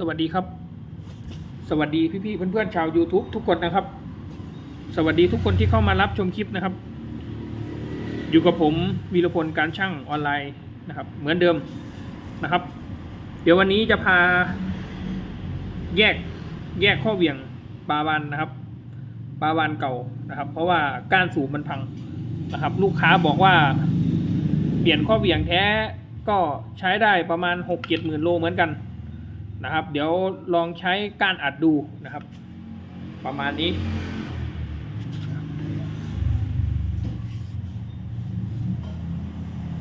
สวัสดีครับ สวัสดีพี่ๆเพื่อนๆชาว YouTube ทุกคนนะครับ สวัสดีทุกคนที่เข้ามารับชมคลิปนะครับ อยู่กับผมวีรพลการช่างออนไลน์นะครับ เหมือนเดิมนะครับ เดี๋ยววันนี้จะพา แยกแยกข้อเหวี่ยงปลาวันนะครับปลาวันเก่านะครับ เพราะว่าก้านสูบมันพังนะครับ ลูกค้าบอกว่าเปลี่ยนข้อเหวี่ยงแท้ก็ใช้ได้ประมาณหกเจ็ดหมื่นโลเหมือนกัน นะครับ เดี๋ยวลองใช้ก้านอัดดูนะครับ ประมาณนี้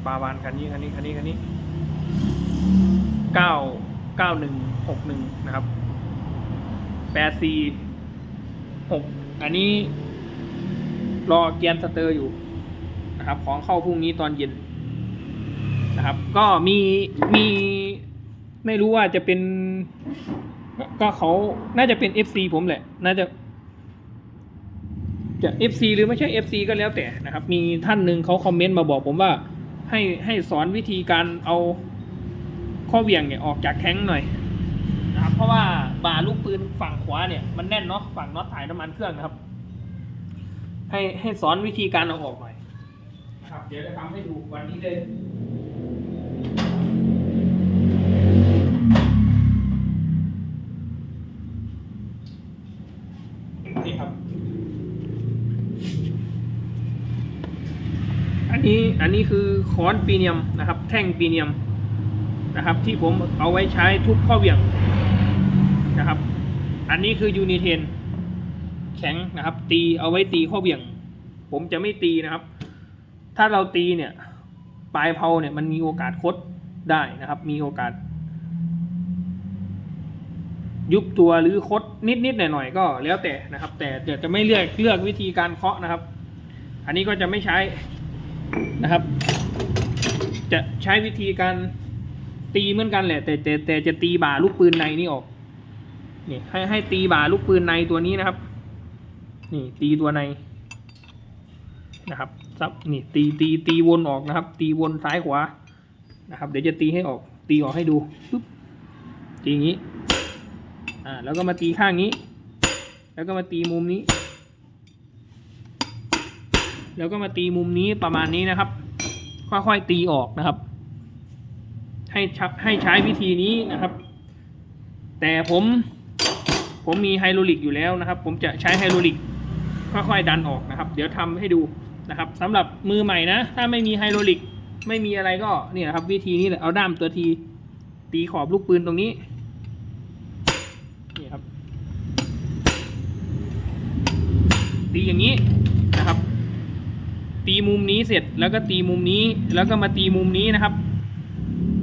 ปาวานคันนี้คันนี้คันนี้คันนี้เก้าเก้าหนึ่งหกหนึ่งนะครับแปดสี่หกอันนี้ รอเกียนสเตอร์อยู่นะครับ ของเข้าพรุ่งนี้ตอนเย็นนะครับ ก็มีมี ไม่รู้ว่าจะเป็น ก็เขาน่าจะเป็น FC ผมแหละ น่าจะ จะ FC หรือไม่ใช่ FC ก็แล้วแต่นะครับ มีท่านหนึ่งเขาคอมเมนต์มาบอกผมว่า ให้ให้สอนวิธีการเอาข้อเหวี่ยงเนี่ยออกจากแท้งหน่อยนะครับ เพราะว่าบ่าลูกปืนฝั่งขวาเนี่ยมันแน่นเนาะฝั่งน็อตถ่ายน้ำมันเครื่องนะครับ ให้ให้สอนวิธีการเอาออกหน่อยครับ เดี๋ยวจะทำให้ดูวันนี้เลย อันนี้อันนี้คือค้อนปีเนียมนะครับ แท่งปีเนียมนะครับ ที่ผมเอาไว้ใช้ทุบข้อเหวี่ยงนะครับ อันนี้คือยูนิเทนแข็งนะครับ ตีเอาไว้ตีข้อเหวี่ยง ผมจะไม่ตีนะครับ ถ้าเราตีเนี่ยปลายเพาเนี่ยมันมีโอกาสคดได้นะครับ มีโอกาส ยุบตัวหรือคดนิดนิดๆหน่อยหน่อยๆก็แล้วแต่นะครับ แต่เดี๋ยวจะไม่เลือกเลือกวิธีการเคาะนะครับ อันนี้ก็จะไม่ใช้ นะครับ จะใช้วิธีการตีเหมือนกันแหละ แต่แต่แต่จะตีบ่าลูกปืนในนี่ออกนี่ให้ให้ตีบ่าลูกปืนในตัวนี้นะครับ นี่ตีตัวในนะครับซับนี่ตีตีตีวนออกนะครับ ตีวนซ้ายขวานะครับ เดี๋ยวจะตีให้ออก ตีออกให้ดูปึ๊บตีอย่างนี้อ่าแล้วก็มาตีข้างนี้ แล้วก็มาตีมุมนี้ แล้วก็มาตีมุมนี้ประมาณนี้นะครับ ค่อยๆตีออกนะครับ ให้ใช้ให้ใช้วิธีนี้นะครับ แต่ผมผมมีไฮโดรลิกอยู่แล้วนะครับ ผมจะใช้ไฮโดรลิกค่อยๆดันออกนะครับ เดี๋ยวทำให้ดูนะครับสำหรับมือใหม่นะ ถ้าไม่มีไฮโดรลิกไม่มีอะไรก็เนี่ยครับ วิธีนี้แหละเอาด้ามตัวทีตีขอบลูกปืนตรงนี้นี่ครับตีอย่างนี้นะครับ ตีมุมนี้เสร็จแล้วก็ตีมุมนี้ แล้วก็มาตีมุมนี้นะครับ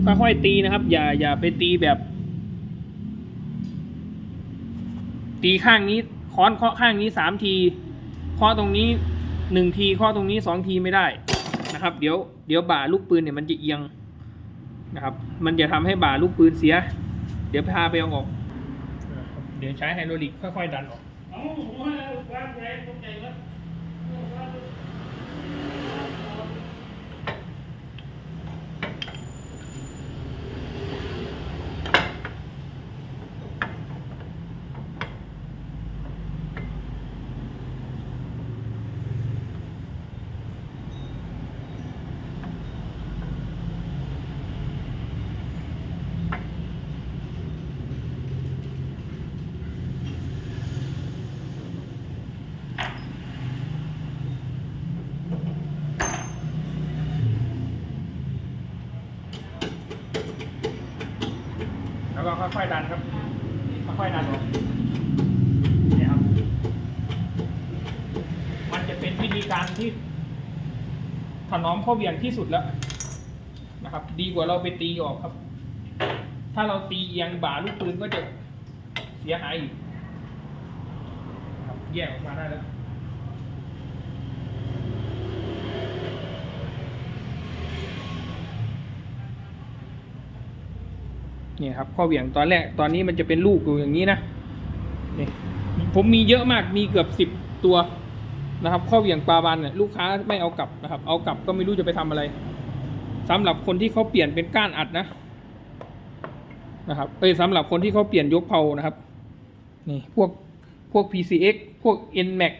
ค่อยๆตีนะครับ อย่าอย่าไปตีแบบ ตีข้างนี้ค้อนเคาะข้างนี้สามทีเคาะตรงนี้หนึ่งทีเคาะตรงนี้สองทีไม่ได้นะครับ เดี๋ยวเดี๋ยวบ่าลูกปืนเนี่ยมันจะเอียงนะครับ มันจะทำให้บ่าลูกปืนเสีย เดี๋ยวพาไปเอาออก เดี๋ยวใช้ไฮโดรลิกค่อยๆดันออก แล้วก็ค่อยๆดันครับ ค่อยๆดันออกเนี่ยครับ มันจะเป็นวิธีการที่ถนอมข้อเหวี่ยงที่สุดแล้วนะครับ ดีกว่าเราไปตีออกครับ ถ้าเราตีเอียงบ่าลูกปืนก็จะเสียหายอีกแยกออกมาได้แล้ว นี่ยครับข้อเหวี่ยงตอนแรกตอนนี้มันจะเป็นลูกอยู่อย่างนี้นะนี่ผมมีเยอะมากมีเกือบสิบตัวนะครับข้อเหวี่ยงปลาบานเนี่ยลูกค้าไม่เอากลับนะครับ เอากลับก็ไม่รู้จะไปทำอะไรสำหรับคนที่เขาเปลี่ยนเป็นก้านอัดนะนะครับเอ้ยสำหรับคนที่เขาเปลี่ยนยกเพานะครับนี่พวกพวก PCX พวก NMAX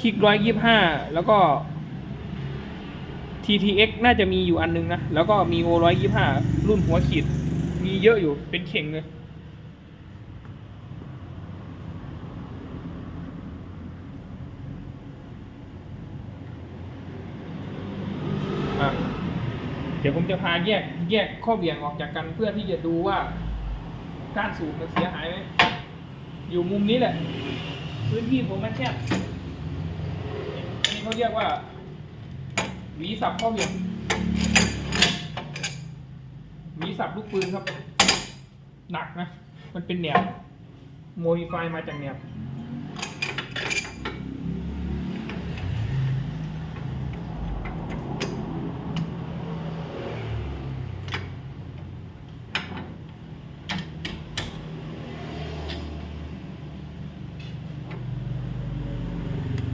คลิกร้อยยี่ห้าแล้วก็ TTX น่าจะมีอยู่อันนึงนะ แล้วก็มี O ร้อยยี่ห้ารุ่นหัวขีด มีเยอะอยู่เป็นเข่งเลย เดี๋ยวผมจะพาแยกแยกข้อเบี่ยงออกจากกันเพื่อที่จะดูว่าก้ารสูบมันเสียหายไหมอยู่มุมนี้แหละ พื้นที่ผมมันแคบอันนี้เขาเรียกว่า วีสับข้อเบี่ยงวีสับลูกปืนครับ หนักนะ มันเป็นแหนบโมดิฟายมาจากแหนบ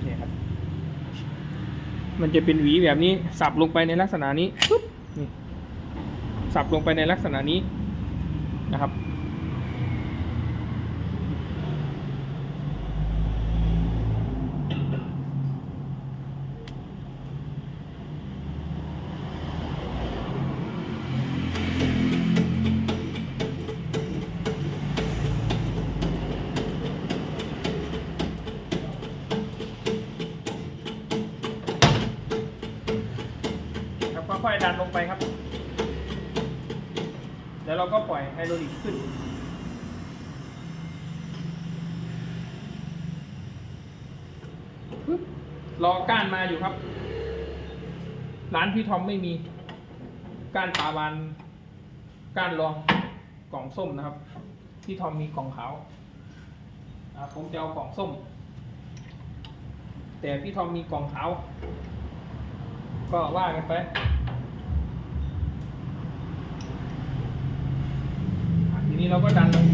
เนี่ยครับ มันจะเป็นหวีแบบนี้ สับลงไปในลักษณะนี้ปุ๊บนี่สับลงไปในลักษณะนี้นะครับ ไฮโดรลิกขึ้น รอก้านมาอยู่ครับ ร้านพี่ทอมไม่มี ก้านปาวานก้านรองกล่องส้มนะครับ พี่ทอมมีกล่องขาวผมจะเอากล่องส้ม แต่พี่ทอมมีกล่องขาว ก็ว่ากันไป อะที นี้เราก็ดันลง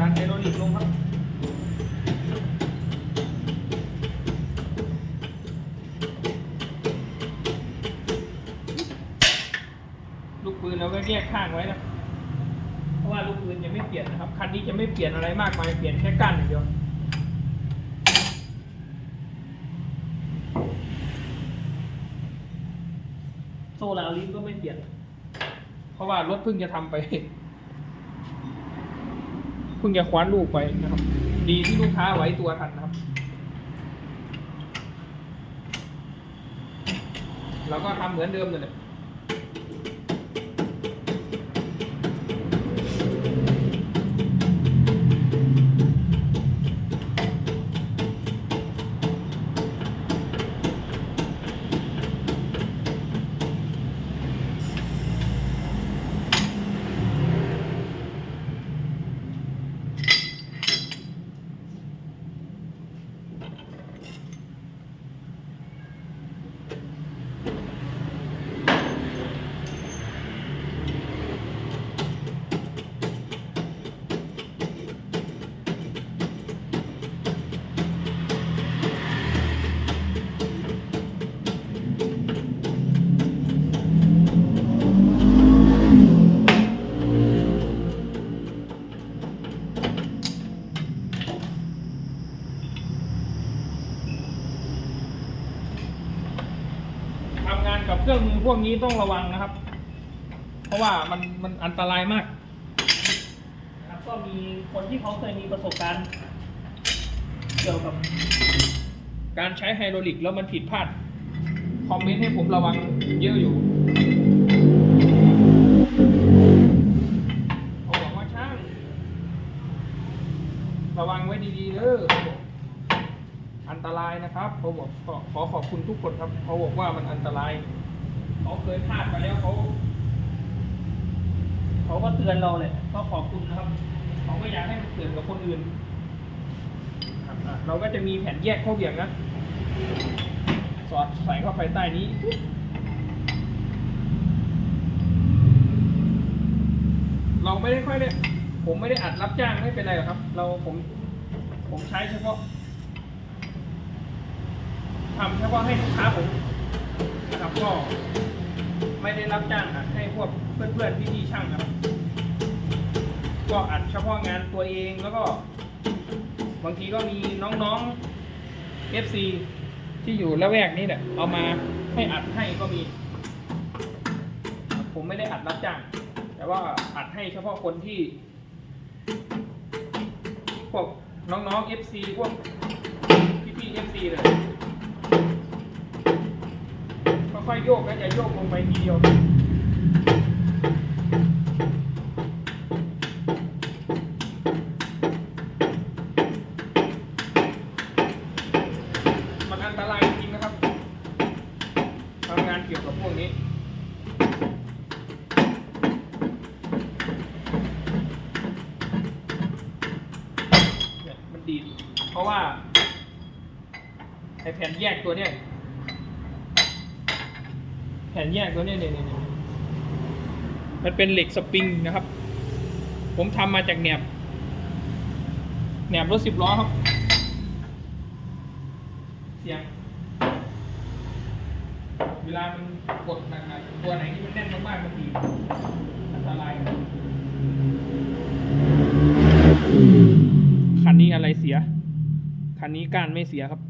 ดันไฮโรลิกลงครับ ลูกปืนเราก็แยกข้างไว้นะ เพราะว่าลูกปืนยังไม่เปลี่ยนนะครับ คันนี้จะไม่เปลี่ยนอะไรมากมาย เปลี่ยนแค่ก้านอย่างเดียวโซลาวลิ้นก็ไม่เปลี่ยน เพราะว่ารถเพิ่งจะทำไป พิ่งจะคว้านลูกไปนะครับ ดีที่ลูกค้าไว้ตัวทันนะครับ เราก็ทำเหมือนเดิมเลย พวกนี้ต้องระวังนะครับ เพราะว่ามันมันอันตรายมากนะครับก็มีคนที่เขาเคยมีประสบการณ์ เกี่ยวกับการใช้ไฮดรอลิกแล้วมันผิดพลาด คอมเมนต์ให้ผมระวังเยอะอยู่เขาบอกว่าช่าง ระวังไว้ดีๆเด้อเขาบอกอันตรายนะครับเขาบอกขอขอขอบคุณทุกคนครับเขาบอกว่ามันอันตราย เขาเคยพลาดมาแล้วเขาเขาก็เตือนเราเลยก็ขอบคุณนะครับเขาก็อยากให้มันเตือนกับคนอื่นเราก็จะมีแผ่นแยกข้อเบี่ยงนะสอดใส่เข้าไปใต้นี้เราไม่ได้ค่อยได้ผมไม่ได้อัดรับจ้างไม่เป็นไรหรอกครับ เราผมผมใช้เฉพาะทำเฉพาะให้ลูกค้าผม นะครับ ก็ไม่ได้รับจ้างอัดให้พวกเพื่อนๆพี่ๆช่างนะครับ ก็อัดเฉพาะงานตัวเองแล้วก็ บางทีก็มีน้องๆ FC ที่อยู่ละแวกนี้เนี่ยเอามาให้อัดให้ก็มี ผมไม่ได้อัดรับจ้าง แต่ว่าอัดให้เฉพาะคนที่ พวกน้องๆ FC พวกพี่ๆ FC เลย ค่อยโยกก็จะโยกลงไปทีเดียวมันอันตรายจริงนะครับทำงานเกี่ยวกับพวกนี้เนี่ยมันดีดเพราะว่าไอแผ่นแยกตัวเนี้ย ผ่นแยกตัวเนี้ยเนี่ยเนี่ยเนี่ยมันเป็นเหล็กสปริงนะครับ ผมทำมาจากแหนบแหนบรถสิบล้อครับ เสียง เวลามันกดหนักๆตัวไหนที่มันแน่นมากๆมันดีอันตรายคันนี้อะไรเสีย คันนี้ก้านไม่เสียครับ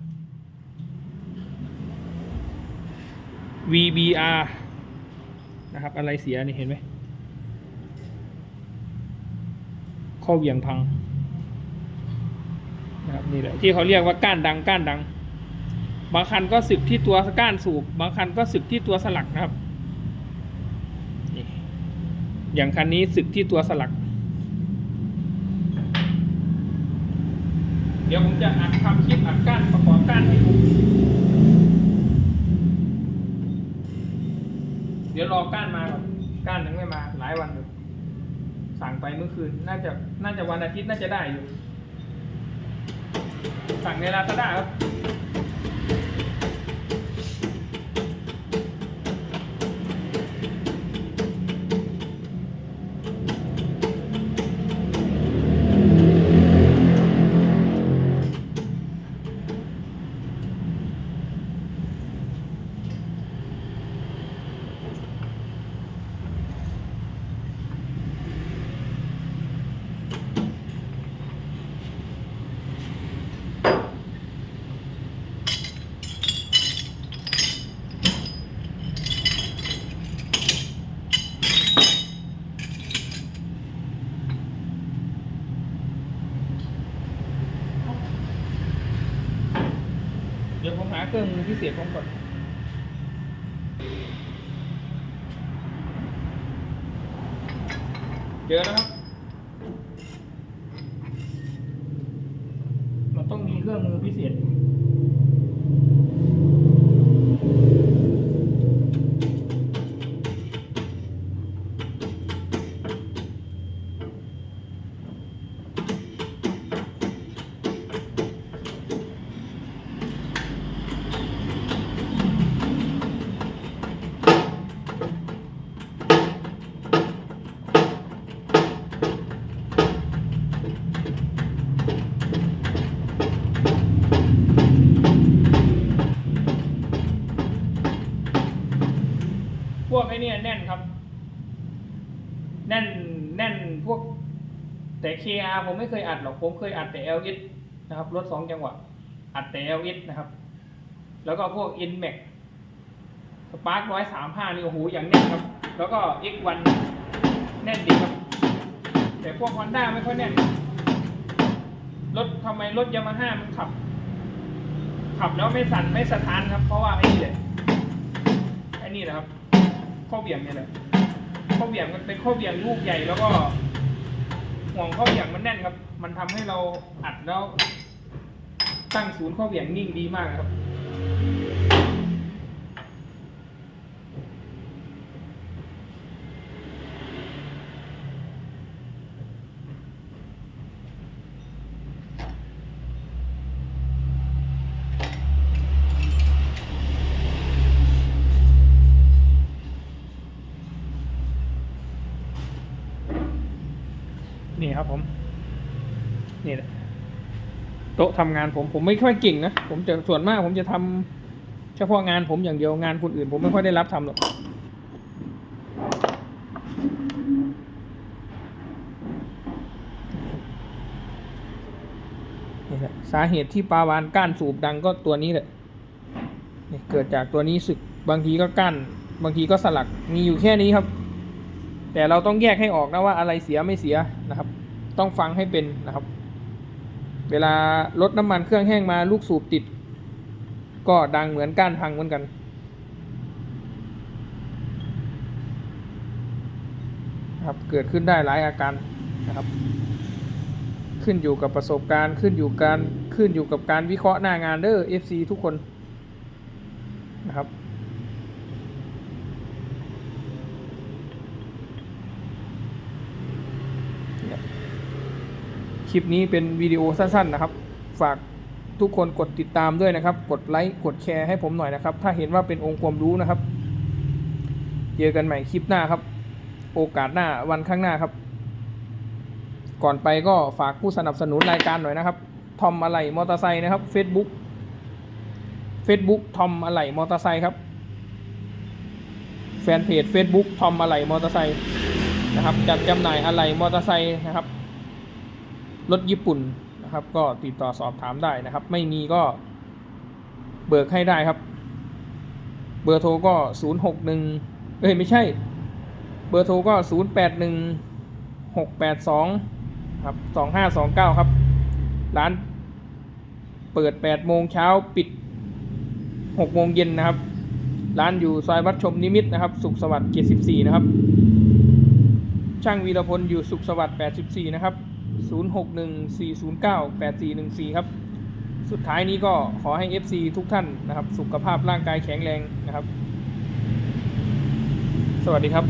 VBR นะครับ อะไรเสียนี่เห็นไหมข้อเหวี่ยงพังนะครับนี่แหละที่เขาเรียกว่าก้านดังก้านดัง บางคันก็สึกที่ตัวก้านสูบ บางคันก็สึกที่ตัวสลักนะครับนี่อย่างคันนี้สึกที่ตัวสลัก เดี๋ยวผมจะอัดทำคลิปอัดก้านประกอบก้านให้ดู เดี๋ยวรอก้านมาก่อนก้านยังไม่มา หลายวันอยู่สั่งไปเมื่อคืน น่าจะ น่าจะวันอาทิตย์น่าจะได้อยู่ สั่งในลาซาด้าครับ เครื่องมือพิเศษผมก่อนเจอแล้วครับ KR ผมไม่เคยอัดหรอก ผมเคยอัดแต่ LS นะครับ รถสองจังหวะ อัดแต่ LS นะครับ แล้วก็พวก Inmax Spark ร้อยสามห้านี่โอ้โหอย่างแน่นครับ แล้วก็ X1 แน่นดีครับ แต่พวก Honda ไม่ค่อยแน่น รถทำไมรถยามาฮ่ามันขับ ขับแล้วไม่สั่นไม่สะท้านครับ เพราะว่าไอ้นี่แหละไอ้นี่แหละครับข้อเบี่ยงเนี่ยแหละข้อเบี่ยงมันเป็นข้อเบี่ยงลูกใหญ่แล้วก็ ห่วงข้อเหวี่ยงมันแน่นครับ มันทำให้เราอัดแล้ว ตั้งศูนย์ข้อเหวี่ยงนิ่งดีมากครับ ต๊ะทำงานผมผมไม่ค่อยเก่งนะผมจะส่วนมากผมจะทำ เฉพาะงานผมอย่างเดียวงานคนอื่น ผมไม่ค่อยได้รับทำหรอกสาเหตุที่ปลาวานก้านสูบดังก็ตัวนี้แหละเกิดจากตัวนี้สึกบางทีก็ก้านบางทีก็สลักมีอยู่แค่นี้ครับ แต่เราต้องแยกให้ออกนะว่าอะไรเสียไม่เสียนะครับ ต้องฟังให้เป็นนะครับ เวลารถน้ำมันเครื่องแห้งมาลูกสูบติด ก็ดังเหมือนก้านพังเหมือนกัน ครับเกิดขึ้นได้หลายอาการนะครับ ขึ้นอยู่กับประสบการณ์ขึ้นอยู่การขึ้นอยู่กับการวิเคราะห์หน้างานเด้อ FC ทุกคนนะครับ ลิปนี้เป็นวิดีโอสั้นๆนะครับ ฝากทุกคนกดติดตามด้วยนะครับ กดไลค์กดแชร์ให้ผมหน่อยนะครับ ถ้าเห็นว่าเป็นองค์ความรู้นะครับ เจอกันใหม่คลิปหน้าครับ โอกาสหน้าวันข้างหน้าครับ ก่อนไปก็ฝากผู้สนับสนุนรายการหน่อยนะครับทอมอะไหล่มอเตอร์ไซค์นะครับ Facebook Facebook ทอมอะไหล่มอเตอร์ไซค์ครับ แฟนเพจ Facebook ทอมอะไหล่มอเตอร์ไซค์นะครับจัดจำหน่ายอะไหล่มอเตอร์ไซค์นะครับ รถญี่ปุ่นนะครับ ก็ติดต่อสอบถามได้นะครับ ไม่มีก็เบิกให้ได้ครับ เบอร์โทรก็ 061 เอ้ยไม่ใช่ เบอร์โทรก็ 081 682 ครับ 2529 ครับ ร้านเปิด 8 โมงเช้าปิด 6 โมงเย็นนะครับ ร้านอยู่ซอยวัดชมนิมิตรนะครับ สุขสวัสดิ์74 นะครับ ช่างวีรพลอยู่สุขสวัสดิ์84 นะครับ 0614098414 ครับ สุดท้ายนี้ก็ขอให้ FC ทุกท่านนะครับ สุขภาพร่างกายแข็งแรงนะครับ สวัสดีครับ